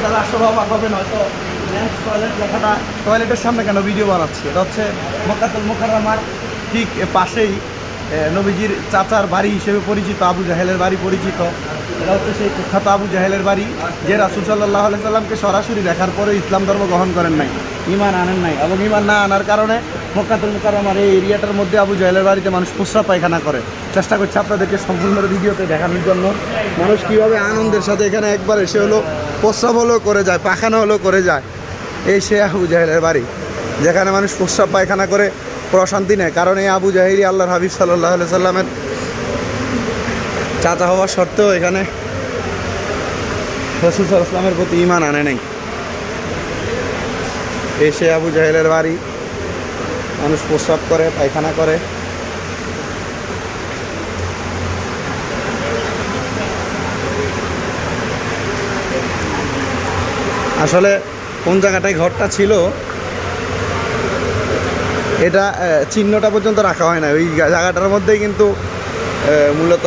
আপনারা আসলে অবাক হবেন হয়তো ল্যান্স টয়লেট লেখাটা, টয়লেটের সামনে কেন ভিডিও বানাচ্ছি? এটা হচ্ছে মক্কাতুল মোকাররমার ঠিক পাশেই নবীজির চাচার বাড়ি হিসেবে পরিচিত, আবু জাহেলের বাড়ি পরিচিত। এটা হচ্ছে সেই কুখ্যাত আবু জাহেলের বাড়ি, যে রাসুল সাল্লাহ সাল্লামকে সরাসরি দেখার পরে ইসলাম ধর্ম গ্রহণ করেন নাই ইমান আনেন নাই এবং ইমান না আনার কারণে মক্কাতুল মোকাররমার এই এরিয়াটার মধ্যে আবু জাহেলের বাড়িতে মানুষ প্রস্রাব পায়খানা করে। চেষ্টা করছে আপনাদেরকে সম্পূর্ণ ভিডিওতে দেখানোর জন্য। মানুষ কীভাবে আনন্দের সাথে এখানে একবার এসে হলো প্রস্রাব হলেও করে যায়, পায়খানা হলেও করে যায়। এই সে আবু জাহেলের বাড়ি, যেখানে মানুষ প্রস্রাব, পায়খানা করে প্রশান্তি নেয়। কারণ এই আবু জাহিরি আল্লাহর হাবিব সাল্লাহ সাল্লামের চাচা হওয়া সত্ত্বেও এখানে রসুল সাল্লামের প্রতি ইমান আনে নেই। এই সে আবু জাহেলের বাড়ি, মানুষ প্রস্রাব করে, পায়খানা করে। আসলে কোন জায়গাটায় ঘরটা ছিল, এটা চিহ্নটা পর্যন্ত রাখা হয় না। ওই জায়গাটার মধ্যেই কিন্তু মূলত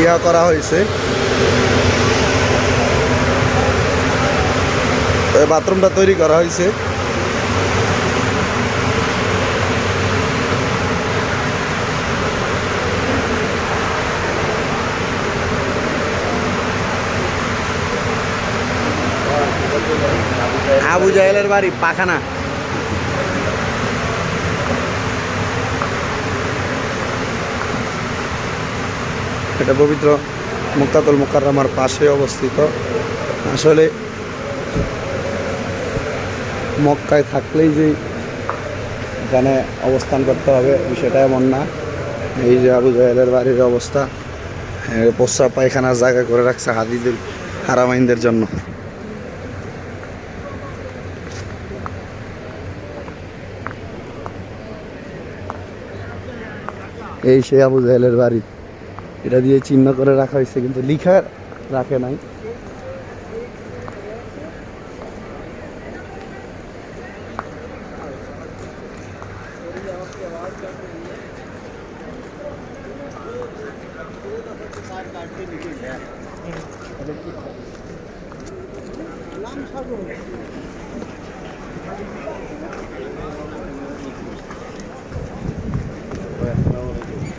ইয়া করা হয়েছে। বাথরুমটা তৈরি করা হয়েছে। আবু জাহেলের বাড়ি, পাখানা। এটা পবিত্র মুক্তাতুল মুকাররমার পাশে অবস্থিত। আসলে মক্কায় থাকলেই যে এখানে অবস্থান করতে হবে, বিষয়টা এমন না। এই যে আবু জাহেলের বাড়ির অবস্থা প্রস্রাব পায়খানার জায়গা করে রাখছে হাদিদের, হারামাইনদের জন্য। এই সে আবু জাহেলের বাড়ি। এটা দিয়ে চিহ্ন করে রাখা হয়েছে, কিন্তু লিখা রাখে নাই।